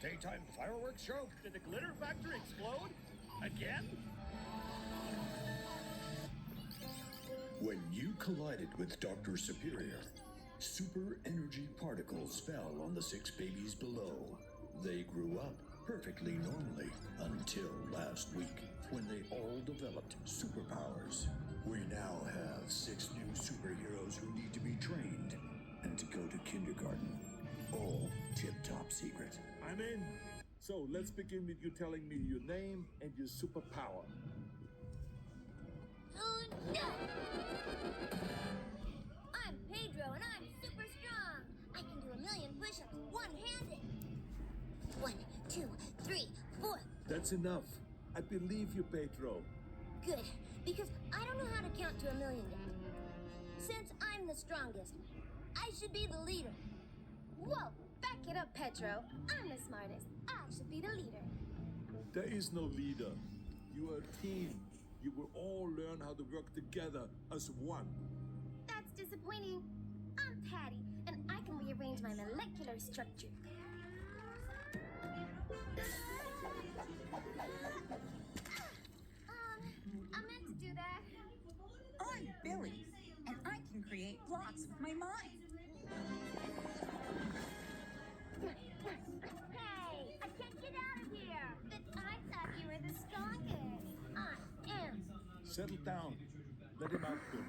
Daytime fireworks show? Did the glitter factory explode? Again? When you collided with Dr. Superior, super energy particles fell on the six babies below. They grew up perfectly normally until last week when they all developed superpowers. We now have six new superheroes who need to be trained and to go to kindergarten. All tip top secret. I'm in. So let's begin with you telling me your name and your superpower. Oh no! I'm Pedro and I'm That's enough. I believe you, Pedro. Good, because I don't know how to count to a million yet. Since I'm the strongest, I should be the leader. Whoa! Back it up, Pedro. I'm the smartest. I should be the leader. There is no leader. You are a team. You will all learn how to work together as one. That's disappointing. I'm Patty, and I can rearrange my molecular structure. Um, I meant to do that. I'm Billy, and I can create blocks with my mind. Hey, I can't get out of here. But I thought you were the strongest. I am. Settle down. Let him out, Bill.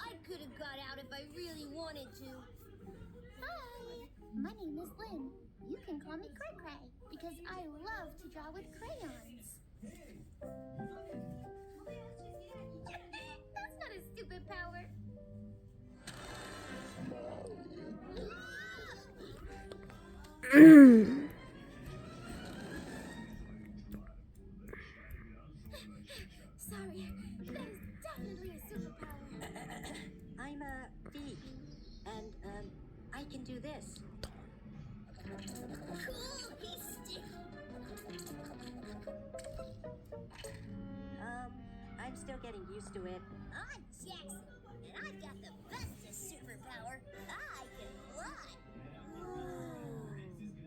I could have got out if I really wanted to. My name is Lynn. You can call me Cray Cray because I love to draw with crayons. That's not a stupid power. still getting used to it. I'm Jackson, and I've got the bestest superpower. I can fly.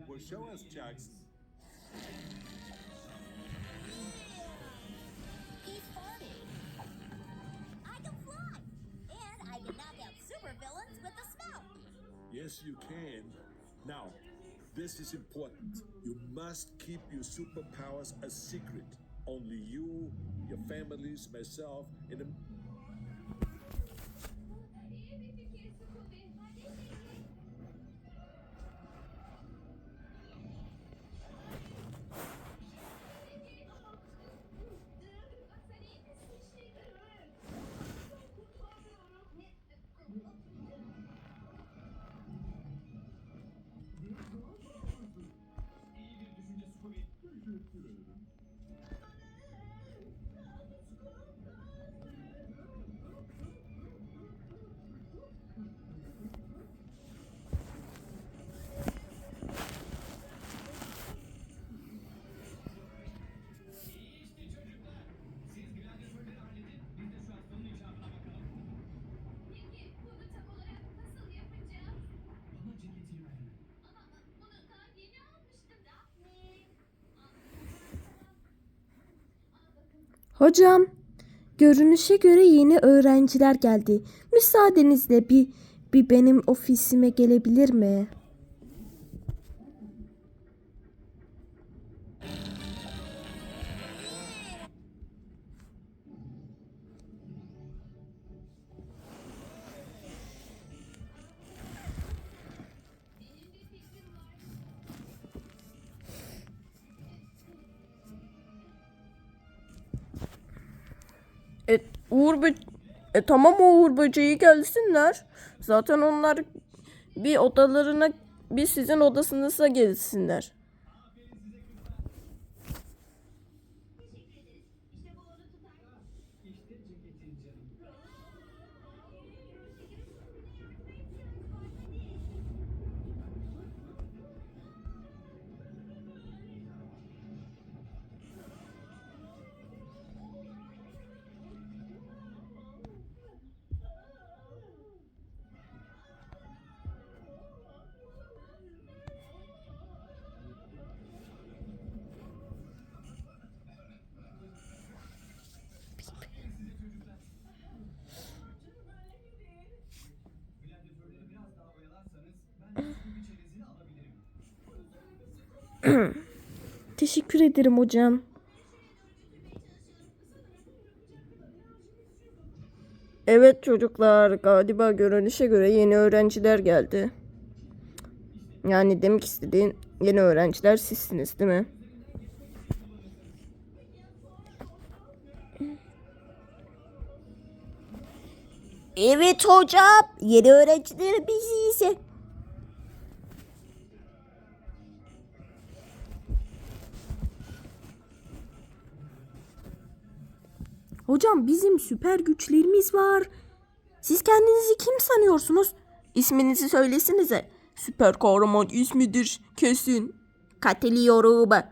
Well, show us, Jackson. He's funny. I can fly, and I can knock out supervillains with a smell. Yes, you can. Now, this is important. You must keep your superpowers a secret. Only you, your families, myself, and Hocam, görünüşe göre yeni öğrenciler geldi. Müsaadenizle bir bir benim ofisime gelebilir mi? Uğur Bö- e, tamam Uğur böceği gelsinler. Zaten onlar bir odalarına bir sizin odasınıza gelsinler. Teşekkür ederim hocam. Evet çocuklar galiba görünüşe göre yeni öğrenciler geldi. Yani demek istediğin yeni öğrenciler sizsiniz değil mi? Evet hocam. Yeni öğrenciler biziz. Hocam bizim süper güçlerimiz var. Siz kendinizi kim sanıyorsunuz? İsminizi söylesinize. Süper kahraman ismidir kesin. Katılıyorum. Peki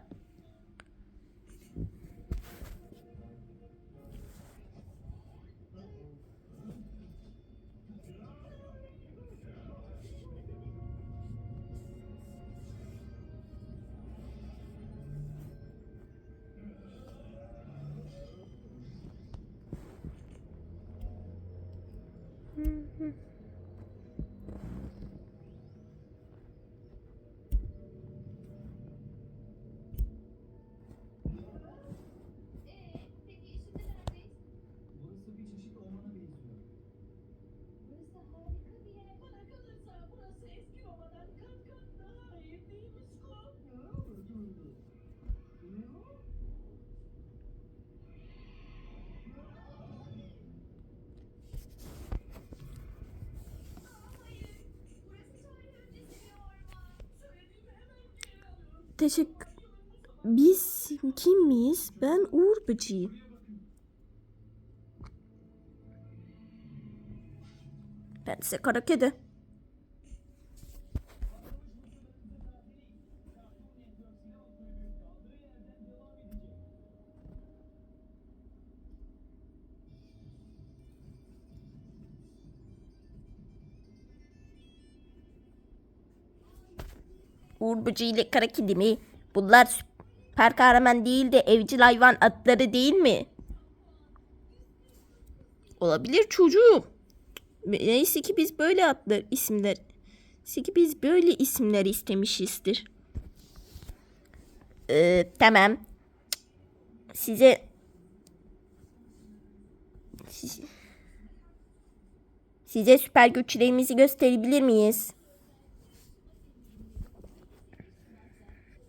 Teşekkür... Biz kim miyiz? Ben Uğur Böceği. Ben ise kara kedi. Uğur Böceği ile kara kedi mi? Bunlar süper kahraman değil de evcil hayvan atları değil mi? Olabilir çocuğum. Neyse ki biz böyle adlar isimler. Neyse ki biz böyle isimler istemişizdir. Ee, tamam. Size Siz- Size süper güçlerimizi gösterebilir miyiz?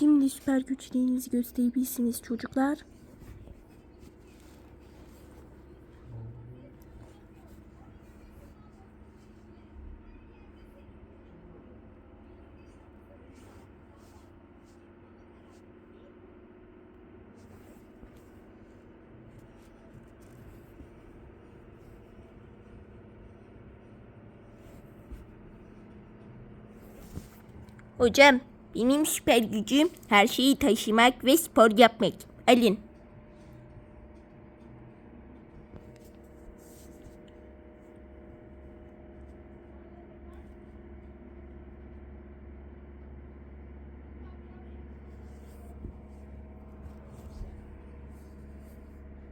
Şimdi süper güçlerinizi gösterebilirsiniz çocuklar. Hocam, benim süper gücüm her şeyi taşımak ve spor yapmak. Alın.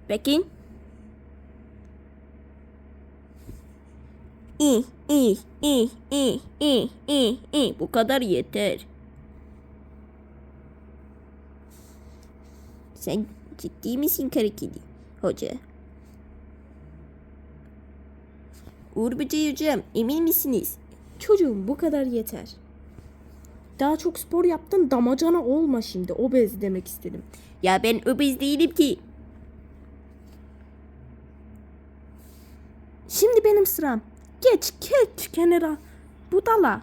Bakın. İyi, iyi, iyi, iyi, iyi, iyi, iyi. Bu kadar yeter. Sen ciddi misin kara kedi? Hoca. Uğur Böceği hocam emin misiniz? Çocuğum bu kadar yeter. Daha çok spor yaptın damacana olma şimdi. Obez demek istedim. Ya ben obez değilim ki. Şimdi benim sıram. Geç geç kenara. Budala.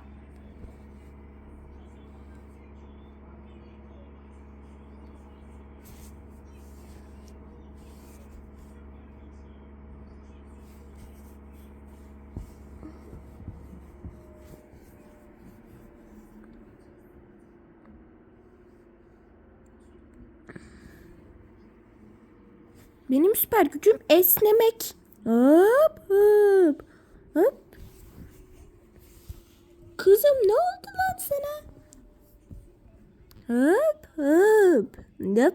Benim süper gücüm esnemek. Hop hop. Hop. Kızım ne oldu lan sana? Hop hop. Hop.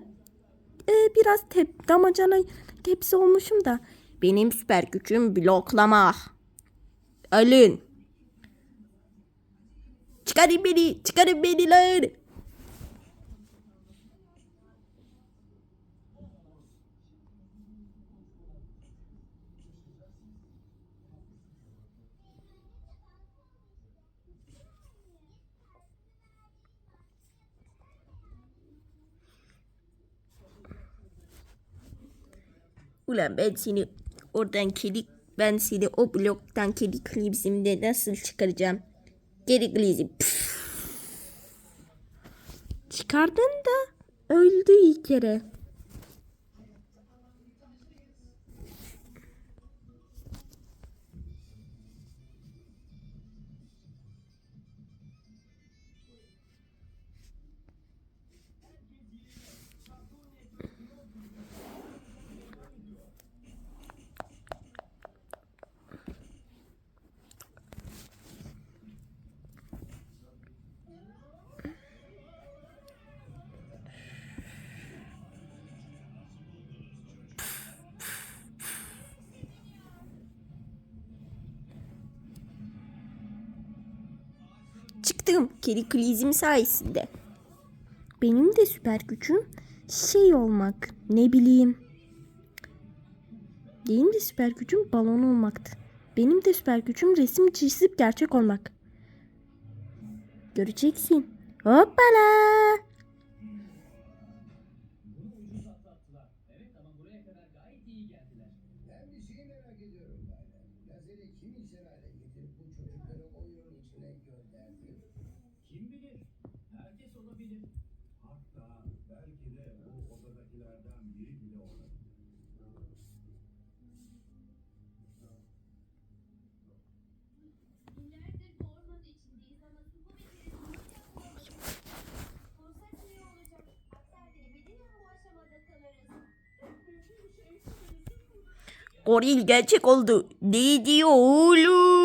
Ee, biraz tep damacana tepsi olmuşum da. Benim süper gücüm bloklama. Alın. Çıkarın beni. Çıkarın beni lan. Ulan ben seni oradan kedi ben seni o bloktan kedi klipsimde nasıl çıkaracağım? Geri klipsim. Çıkardın da öldü ilk kere. Çıktım kedi klizim sayesinde. Benim de süper gücüm şey olmak. Ne bileyim. Benim de süper gücüm balon olmaktı. Benim de süper gücüm resim çizip gerçek olmak. Göreceksin. Hoppala. Goril gerçek oldu. Ne diyor oğlum?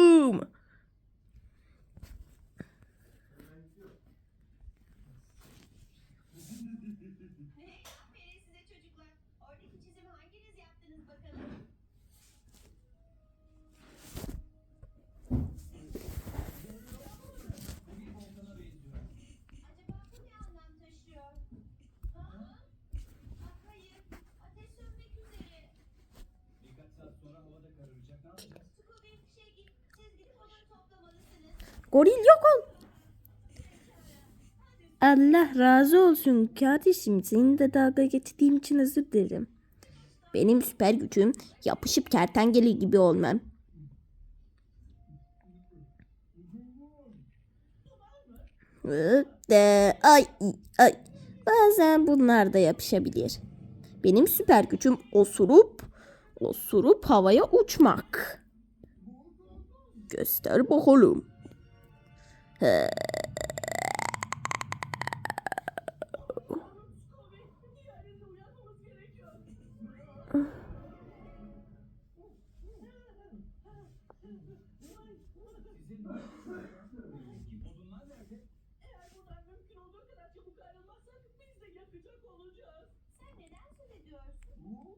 Goril yok ol. Allah razı olsun kardeşim. Seni de dalga geçtiğim için özür dilerim. Benim süper gücüm yapışıp kertenkele gibi olmam. De, ay ay. Bazen bunlar da yapışabilir. Benim süper gücüm osurup osurup havaya uçmak. Göster bakalım. Ediyorsun?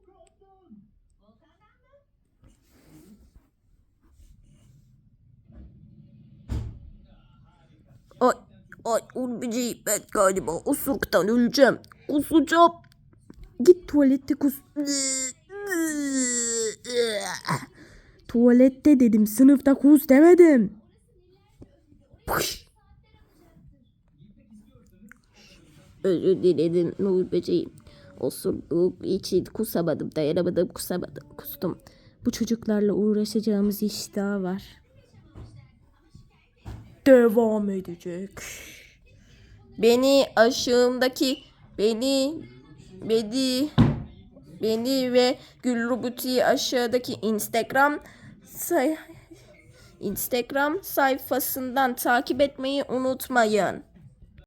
Ay Ulbiciğim ben galiba osuruktan öleceğim. Kusacağım. Git tuvalette kus. Tuvalette dedim sınıfta kus demedim. Pış. Özür dilerim Nur böceği. Osurduğum için kusamadım, dayanamadım, kusamadım, kustum. Bu çocuklarla uğraşacağımız iş daha var. Devam edecek. Beni aşığımdaki beni beni beni ve Gül Roboti'yi aşağıdaki Instagram say Instagram sayfasından takip etmeyi unutmayın.